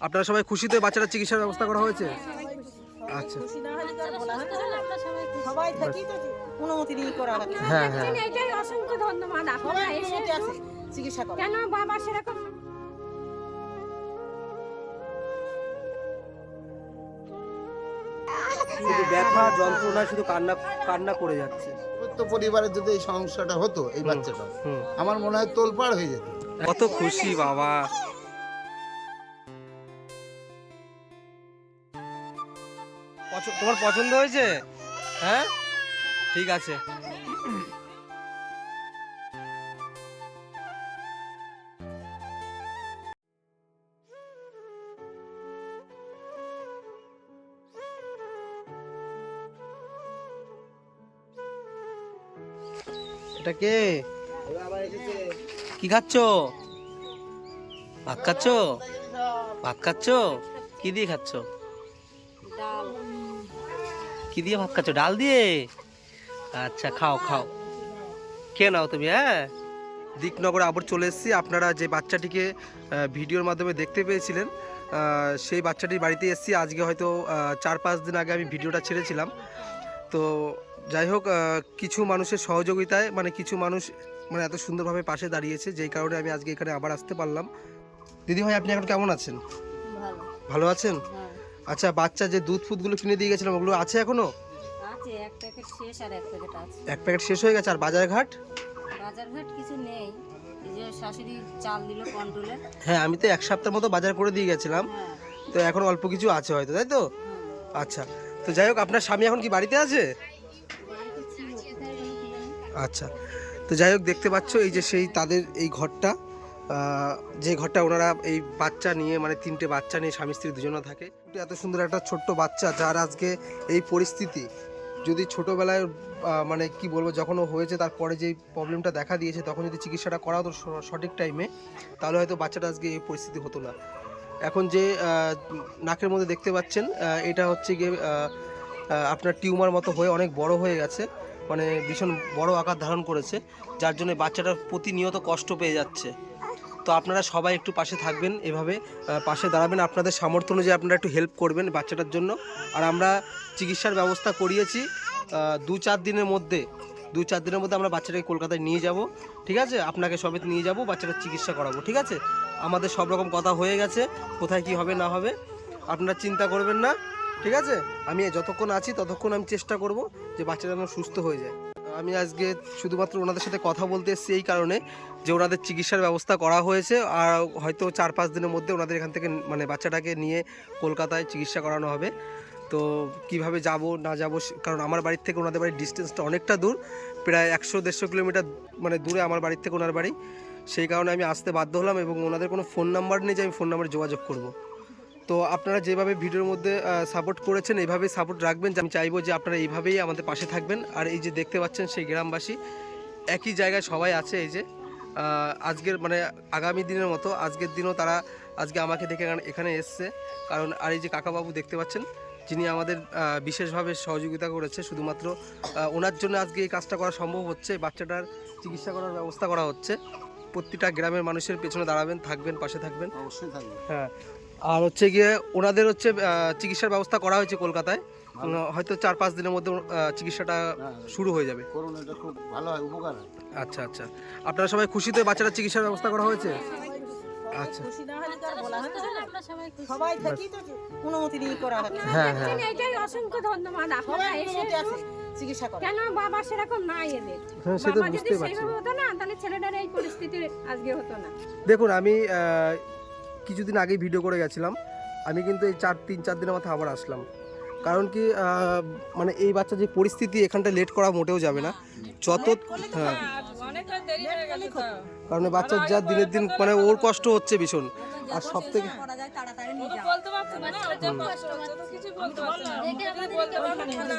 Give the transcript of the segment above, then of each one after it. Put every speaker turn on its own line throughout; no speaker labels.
আপনারা সবাই খুশিতে বাচ্চাটার চিকিৎসার ব্যবস্থা করা হয়েছে? আচ্ছা।
খুশি তো তো হয়
হ্যাঁ
অসংখ্য ধন্যবাদ আপনারা
সবাই
এসে
অনুমতি আছে চিকিৎসা
কেন বাবা সেরকম?
শুধু ব্যথা যন্ত্রণা শুধু কান্না কান্না করে যাচ্ছে।
তো পরিবারে যদি এই সমস্যাটা হতো এই বাচ্চাটা
হুম।
আমার মনে হয় তোলপাড় হয়ে যেত।
কত খুশি বাবা। তোমার পছন্দ হয়েছে? হ্যাঁ? ঠিক আছে। এটা কে? কি খাচ্ছ? ভাত খাচ্ছ? ভাত খাচ্ছ? কি দিয়ে খাচ্ছ? কি দিয়ে ভাত খাচ্ছ? ডাল দিয়ে? আচ্ছা খাও খাও। খেয়ে নাও তুমি হ্যাঁ? দিকনগরে আবার চলে এসেছি। আপনারা যে বাচ্চাটিকে ভিডিওর মাধ্যমে দেখতে পেয়েছিলেন সেই বাচ্চাটির বাড়িতে এসেছি। আজকে হয়তো চার পাঁচ দিন আগে আমি ভিডিওটা ছেড়েছিলাম। তো যাই হোক কিছু মানুষের সহযোগিতায় মানে কিছু মানুষ মানে এত সুন্দরভাবে পাশে দাঁড়িয়েছে যেই কারণে আমি আজকে এখানে আবার আসতে পারলাম। দিদি ভাই আপনি এখন কেমন আছেন?
ভালো।
ভালো আছেন?
হ্যাঁ।
আচ্ছা বাচ্চা যে দুধ ফুদগুলো কিনে দিয়ে গেছিলাম ওগুলো আছে এখনও?
আছে এক প্যাকেট শেষ আর এক প্যাকেট আছে।
এক প্যাকেট শেষ হয়ে গেছে আর বাজার ঘাট
বাজারঘাট কিছু নেই। যে শাশুড়ি চাল দিল কন্ট্রোলে।
হ্যাঁ আমি তো এক সপ্তাহের মতো বাজার করে দিয়ে গেছিলাম।
হ্যাঁ।
তো এখন অল্প কিছু আছে হয়তো তাই তো? আচ্ছা তো যাই হোক আপনার স্বামী এখন কি বাড়িতে আছে? আচ্ছা তো যাই হোক দেখতে পাচ্ছ এই যে সেই তাদের এই ঘরটা। যে ঘরটা ওনারা এই বাচ্চা নিয়ে মানে তিনটে বাচ্চা নিয়ে, স্বামী, স্ত্রী দুজনে থাকে। এত সুন্দর একটা ছোট্ট বাচ্চা যার আজকে এই পরিস্থিতি। যদি ছোটোবেলায় মানে কি বলব, যখন ও হয়েছে, তারপরে যে প্রবলেমটা দেখা দিয়েছে, তখন যদি চিকিৎসাটা করা হতো সঠিক টাইমে তাহলে হয়তো বাচ্চাটা আজকে এই পরিস্থিতি হতো না। এখন যে নাকের মধ্যে দেখতে পাচ্ছেন এটা হচ্ছে গিয়ে আপনার টিউমার মতো হয়ে অনেক বড় হয়ে গেছে। মানে ভীষণ বড় আকার ধারণ করেছে, যার জন্য বাচ্চাটা প্রতিনিয়ত কষ্ট পেয়ে যাচ্ছে। তো আপনারা সবাই একটু পাশে থাকবেন এভাবে পাশে দাঁড়াবেন। আপনাদের সামর্থ্য অনুযায়ী আপনারা একটু হেল্প করবেন বাচ্চাটার জন্য। আর আমরা চিকিৎসার ব্যবস্থা করিয়েছি দু চার দিনের মধ্যে, দু চার দিনের মধ্যে আমরা বাচ্চাটাকে কলকাতায় নিয়ে যাব, ঠিক আছে? আপনাকে সবেত নিয়ে যাব, বাচ্চাটার চিকিৎসা করাবো, ঠিক আছে? আমাদের সব রকম কথা হয়ে গেছে, কোথায় কি হবে না হবে, আপনারা চিন্তা করবেন না, ঠিক আছে? আমি যতক্ষণ আছি ততক্ষণ আমি চেষ্টা করব যে বাচ্চাটা যেন সুস্থ হয়ে যায়। আমি আজকে শুধুমাত্র ওনাদের সাথে কথা বলতে এসেছি এই কারণে যে ওনাদের চিকিৎসার ব্যবস্থা করা হয়েছে আর হয়তো চার পাঁচ দিনের মধ্যে ওনাদের এখান থেকে মানে বাচ্চাটাকে নিয়ে কলকাতায় চিকিৎসা করানো হবে। তো কীভাবে যাব, না যাব কারণ আমার বাড়ির থেকে ওনাদের বাড়ির ডিস্টেন্সটা অনেকটা দূর, প্রায় একশো দেড়শো কিলোমিটার মানে দূরে আমার বাড়ির থেকে ওনার বাড়ি। সেই কারণে আমি আসতে বাধ্য হলাম এবং ওনাদের কোনো ফোন নাম্বার নেই যে আমি ফোন নাম্বারে যোগাযোগ করব। তো আপনারা যেভাবে ভিডিওর মধ্যে সাপোর্ট করেছেন এইভাবেই সাপোর্ট রাখবেন। যে আমি চাইব যে আপনারা এইভাবেই আমাদের পাশে থাকবেন। আর এই যে দেখতে পাচ্ছেন সেই গ্রামবাসী একই জায়গায় সবাই আছে এই যে। আজকের মানে আগামী দিনের মতো আজকের দিনও তারা আজকে আমাকে দেখে এখানে- এসছে। কারণ আর এই যে কাকাবাবু দেখতে পাচ্ছেন যিনি আমাদের বিশেষভাবে সহযোগিতা করেছে। শুধুমাত্র ওনার জন্য আজকে এই কাজটা করা সম্ভব হচ্ছে। বাচ্চাটার চিকিৎসা করার ব্যবস্থা করা হচ্ছে। প্রতিটা গ্রামের মানুষের পেছনে দাঁড়াবেন থাকবেন পাশে থাকবেন।
অবশ্যই থাকবে
হ্যাঁ আর হচ্ছে গিয়ে ওনাদের হচ্ছে চিকিৎসার ব্যবস্থা করা হয়েছে কলকাতায়। হয়তো চার পাঁচ দিনের মধ্যে চিকিৎসাটা
হ্যাঁ।
শুরু হয়ে যাবে।
করুন এটা খুব ভালো হয় উপকার
আচ্ছা আচ্ছা। আপনারা সবাই খুশিতে বাচ্চারা চিকিৎসার ব্যবস্থা করা হয়েছে? আচ্ছা।
সবাই।
তো অনুমতি নিয়ে করা হ্যাঁ
হ্যাঁ।
এটাই অসংখ্য ধন্যবাদ। আপনারা এসে
চিকিৎসা করা।
কেন বাবা সেরকম নাই এদের?
হ্যাঁ, সে তো
বাবা যদি
বুঝতেই পারছি।
হতো না তাহলে ছেলেটার এই পরিস্থিতি আজকে হতো না।
দেখুন আমি আহ, কিছুদিন আগে ভিডিও করে গেছিলাম। আমি কিন্তু এই চার তিন চার দিনের মাথায় আবার আসলাম। কারণ কি মানে এই বাচ্চা যে পরিস্থিতি এখানটা লেট করা মোটেও যাবে না। যত হ্যাঁ। কারণ বাচ্চার যা দিনের দিন মানে ওর কষ্ট হচ্ছে ভীষণ। আর সব থেকে
করা তাড়াতাড়ি নিয়ে যাও।
বলতে পারছে না না, কষ্ট হচ্ছে, তো কিছু বলতে পারছে না। বলতে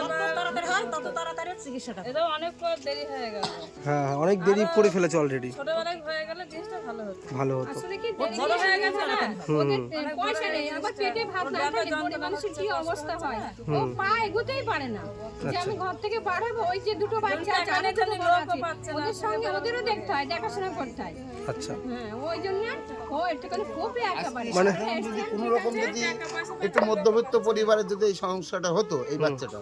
যত তাড়াতাড়ি হয় তত তাড়াতাড়ি চিকিৎসাটা
এটা অনেক দেরি হয়ে গেল।
হ্যাঁ হ্যাঁ, অনেক দেরি করে ফেলেছে অলরেডি
ছোটবেলায় হয়ে গেলে জিনিসটা ভালো হতো।
ভালো হতো।
আসলে কি
বড় হয়ে গেছে না?
হুম।
পয়সা নেই আবার পেটে ভাত না থাকে মানুষের কি অবস্থা হয়? ও পা এগোতেই পারে না। যে আমি ঘর থেকে বার হব ওই যে দুটো বাচ্চা আছে আছে ওদের সঙ্গে ওদেরও দেখতে হয় দেখাশোনা করতে হয়।
আচ্ছা।
হ্যাঁ ওই জন্য ও একটুখানি কোপে একেবারে।
মানে
কোনো রকম যদি একটু মধ্যবিত্ত পরিবারের যদি এই সমস্যাটা হতো এই বাচ্চাটা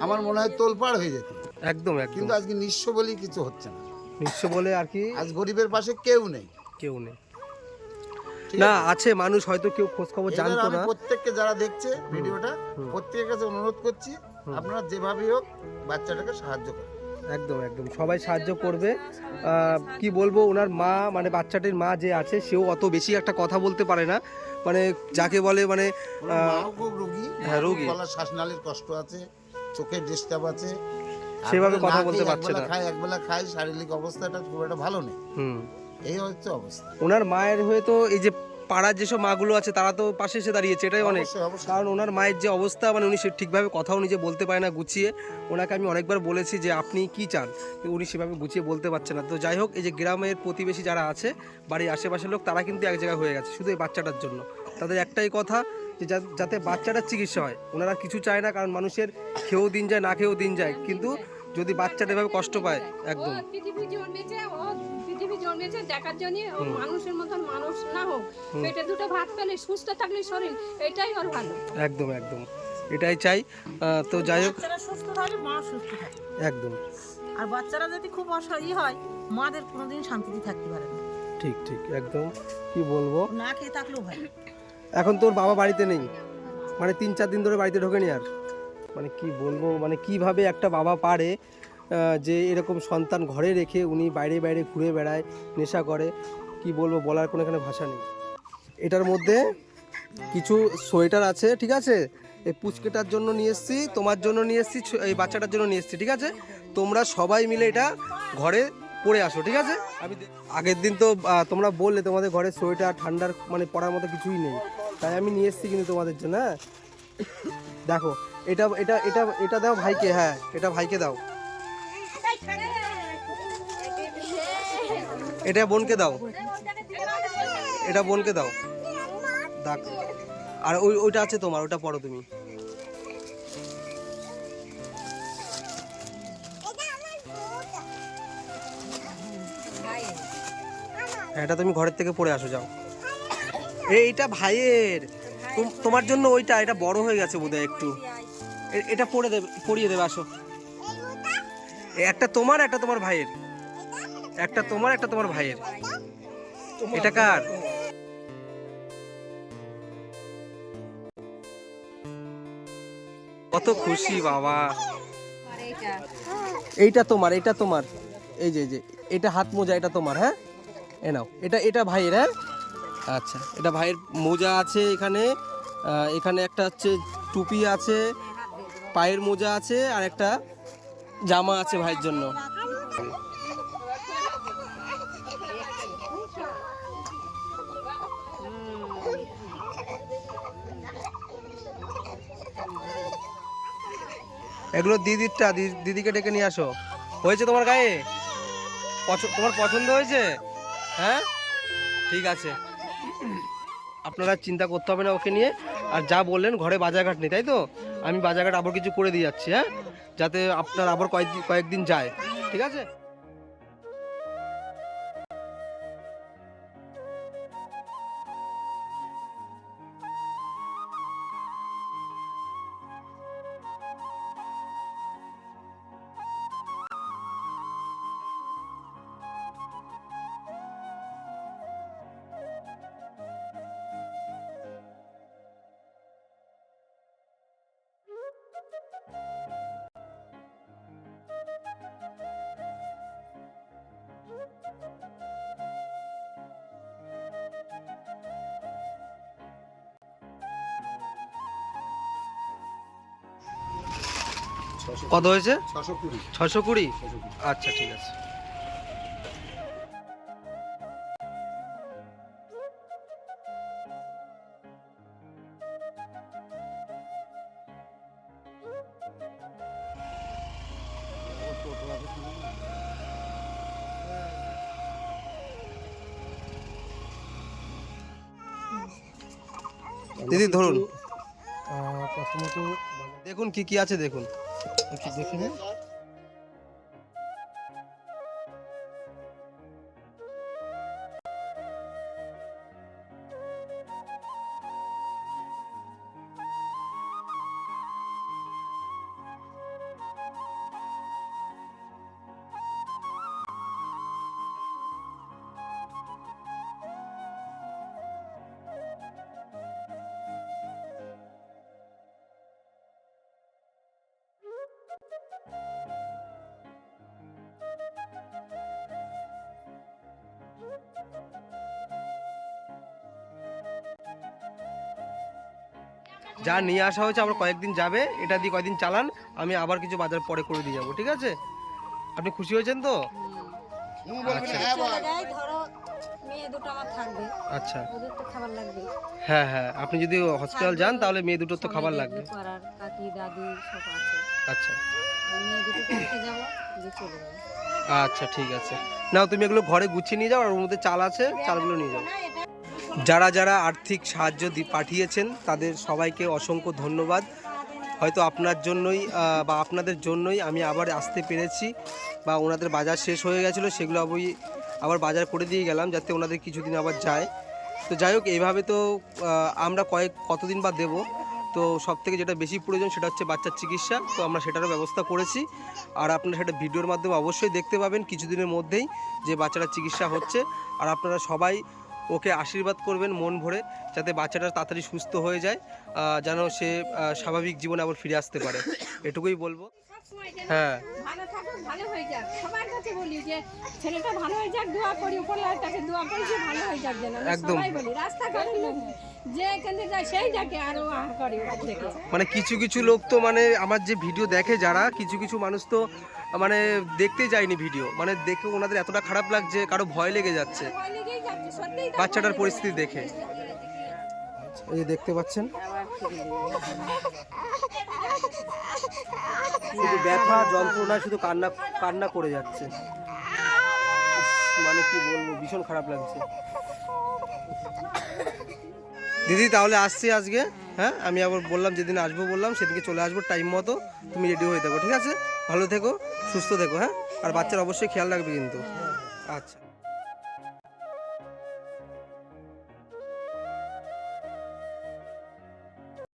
আমার মনে হয় তোলপাড় হয়ে যেত।
একদম
কিন্তু আজকে নিঃস্ব বলেই কিছু হচ্ছে না।
নিশ্চয় বলে আর কি?
আজ গরিবের পাশে কেউ নেই।
কেউ নেই। না আছে? মানুষ হয়তো কেউ খোঁজ খবর জানতো না।
প্রত্যেককে যারা দেখছে ভিডিওটা প্রত্যেকের কাছে অনুরোধ করছি আপনারা যেভাবেই হোক বাচ্চাটাকে সাহায্য করুন।
একদম একদম। সবাই সাহায্য করবে। আহ, কি বলব ওনার মা মানে বাচ্চাটির মা যে আছে সেও অত বেশি একটা কথা বলতে পারে না। মানে যাকে বলে মানে
খুব রোগী
হ্যাঁ, রোগী।
শ্বাসনালীর কষ্ট আছে চোখের ডিস্টার্ব আছে
সেভাবে কথা বলতে পারছে না।
খায় একবেলা খায় শারীরিক অবস্থাটা খুব একটা ভালো নেই এই হচ্ছে অবস্থা
ওনার মায়ের হয়ে তো এই যে পাড়ার যেসব মাগুলো আছে তারা তো পাশে এসে দাঁড়িয়েছে এটাই অনেক। কারণ ওনার মায়ের যে অবস্থা মানে উনি সে ঠিকভাবে কথাও নিজে বলতে পারে না গুছিয়ে। ওনাকে আমি অনেকবার বলেছি যে আপনি কি চান? উনি সেভাবে গুছিয়ে বলতে পারছে না। তো যাই হোক এই যে গ্রামের প্রতিবেশী যারা আছে বাড়ির আশেপাশের লোক তারা কিন্তু এক জায়গায় হয়ে গেছে শুধু এই বাচ্চাটার জন্য। তাদের একটাই কথা যে যাতে বাচ্চাটার চিকিৎসা হয়। ওনারা কিছু চায় না কারণ মানুষের খেয়েও দিন যায় না খেয়েও দিন যায়। কিন্তু যদি বাচ্চাটা এভাবে কষ্ট পায় একদম।
ও দেখার জন্য মানুষের মতন মানুষ না হোক পেটে দুটো ভাত পেলে সুস্থ থাকলে শরীর এটাই ওর ভালো।
একদম একদম। এটাই চাই। তো যাই হোক।
সুস্থ থাকে মা সুস্থ থাকে।
একদম।
আর বাচ্চারা যদি খুব অসহায় হয় মাদের কোনোদিন শান্তিতে থাকতে পারে না।
ঠিক ঠিক একদম। কি বলব?
না খেয়ে থাকলেও ভাই
এখন তোর বাবা বাড়িতে নেই। মানে তিন চার দিন ধরে বাড়িতে ঢোকেনি আর। মানে কি বলব? মানে কীভাবে একটা বাবা পারে যে এরকম সন্তান ঘরে রেখে উনি বাইরে বাইরে ঘুরে বেড়ায়, নেশা করে, কি বলব বলার কোনো এখানে ভাষা নেই। এটার মধ্যে কিছু সোয়েটার আছে, ঠিক আছে? এই পুচকেটার জন্য নিয়ে এসেছি, তোমার জন্য নিয়ে এসেছি এই বাচ্চাটার জন্য নিয়ে এসেছি, ঠিক আছে? তোমরা সবাই মিলে এটা ঘরে পরে আসো, ঠিক আছে? আমি আগের দিন তো তোমরা বললে তোমাদের ঘরে সোয়েটার, ঠান্ডার মানে পরার মতো কিছুই নেই। তাই আমি নিয়ে এসেছি কিন্তু তোমাদের জন্য হ্যাঁ? দেখো, এটা এটা এটা এটা দাও ভাইকে হ্যাঁ এটা ভাইকে দাও। এটা বোনকে দাও। এটা বোনকে দাও। দেখ। আর ওই ওইটা আছে তোমার ওটা পড়ো তুমি। হ্যাঁ, এটা তুমি ঘরের থেকে পড়ে আসো যাও। এইটা ভাইয়ের। তোম- তোমার জন্য ওইটা এটা বড় হয়ে গেছে বোধহয় একটু। এটা পড়ে দেবে পরিয়ে দেবে আসো। একটা তোমার একটা তোমার ভাইয়ের। একটা তোমার একটা তোমার ভাইয়ের। এটা কার? কত খুশি, বাবা।
এইটা
তোমার এটা তোমার। এই যে যে, এটা হাত মোজা, এটা তোমার হ্যাঁ? এ নাও। এটা এটা ভাইয়ের হ্যাঁ? আচ্ছা এটা ভাইয়ের মোজা আছে এখানে। এখানে একটা হচ্ছে টুপি আছে, পায়ের মোজা আছে, আর একটা জামা আছে ভাইয়ের জন্য। এগুলো দিদিরটা দিদিকে ডেকে নিয়ে আসো। হয়েছে তোমার গায়ে? তোমার পছন্দ হয়েছে? হ্যাঁ? ঠিক আছে। আপনারা চিন্তা করতে হবে না ওকে নিয়ে। আর যা বললেন, ঘরে বাজারঘাট নেই, তাই তো? আমি বাজারঘাট আবার কিছু করে দিয়ে যাচ্ছি হ্যাঁ? যাতে আপনার আবার কয়েকদিন কয়েকদিন যায়। ঠিক আছে? কত হয়েছে?
ছশো কুড়ি?
ছশো কুড়ি। আচ্ছা ঠিক আছে। দিদি ধরুন। দেখুন কি কি আছে দেখুন।
দেখে
যা নিয়ে আসা হয়েছে আমার কয়েকদিন যাবে এটা দিয়ে কয়েকদিন চালান আমি আবার কিছু বাজার পরে করে দিয়ে যাব ঠিক আছে? আপনি খুশি হয়েছেন তো? আচ্ছা।
হ্যাঁ বল।
চলে যাই ধরো মেয়ে দুটো আমার থাকবে।
আচ্ছা।
ওদের তো খাবার লাগবে।
হ্যাঁ হ্যাঁ আপনি যদি হসপিটাল যান তাহলে মেয়ে দুটোর তো খাবার লাগবে।
পাড়ার কাকি দাদি সব আছে।
আচ্ছা।
ওই মেয়ে দুটো করতে যাব দিয়ে চলে যাব।
আচ্ছা ঠিক আছে। নাও তুমি এগুলো ঘরে গুছিয়ে নিয়ে যাও আর ওর মধ্যে চাল আছে চালগুলো নিয়ে যাও। যারা যারা আর্থিক সাহায্য পাঠিয়েছেন, তাদের সবাইকে অসংখ্য ধন্যবাদ। হয়তো আপনার জন্যই বা আপনাদের জন্যই আমি আবার আসতে পেরেছি, বা ওনাদের বাজার শেষ হয়ে গেছিল, সেগুলো আমি আবার বাজার করে দিয়ে গেলাম, যাতে ওনাদের কিছুদিন আবার যায়। তো যাই হোক, এইভাবে তো আমরা কয়েক, কতদিন বা দেবো, তো সব থেকে যেটা বেশি প্রয়োজন সেটা হচ্ছে বাচ্চার চিকিৎসা, তো আমরা সেটারও ব্যবস্থা করেছি। আর আপনারা সেটা ভিডিওর মাধ্যমে অবশ্যই দেখতে পাবেন, কিছুদিনের মধ্যেই যে বাচ্চাটার চিকিৎসা হচ্ছে। আর আপনারা সবাই ওকে আশীর্বাদ করবেন মন ভরে যাতে বাচ্চাটা তাড়াতাড়ি সুস্থ হয়ে যায় যেন সে স্বাভাবিক জীবনে আবার ফিরে আসতে পারে। এটুকুই বলব। হ্যাঁ।
ভালো থাকুক ভালো হয়ে যাক। সবার কাছে বলি যে ছেলেটা ভালো হয়ে যাক দোয়া করি উপরলার কাছে দোয়া করি যে ভালো হয়ে যাক যেন।
একদম।
বলি যে এখান থেকে যায় সেই যাকে আরও আহ করে ওর
মানে কিছু কিছু লোক তো মানে আমার যে ভিডিও দেখে যারা কিছু কিছু মানুষ তো মানে দেখতে যায়নি ভিডিও। মানে দেখে ওনাদের এতটা খারাপ লাগছে কারও ভয় লেগে যাচ্ছে। বাচ্চাটার পরিস্থিতি দেখে। এই যে দেখতে পাচ্ছেন? শুধু ব্যথা যন্ত্রণা শুধু কান্না কান্না করে যাচ্ছে। মানে কি বলব ভীষণ খারাপ লাগছে। দিদি, তাহলে আসছি আজকে। হ্যাঁ আমি আবার বললাম, যেদিন আসব বললাম, সেদিনকে চলে আসব টাইম মতো। তুমি রেডি হয়ে থাকো, ঠিক আছে? ভালো থেকো, সুস্থ থেকো হ্যাঁ? আর বাচ্চার অবশ্যই খেয়াল রাখবে কিন্তু। আচ্ছা।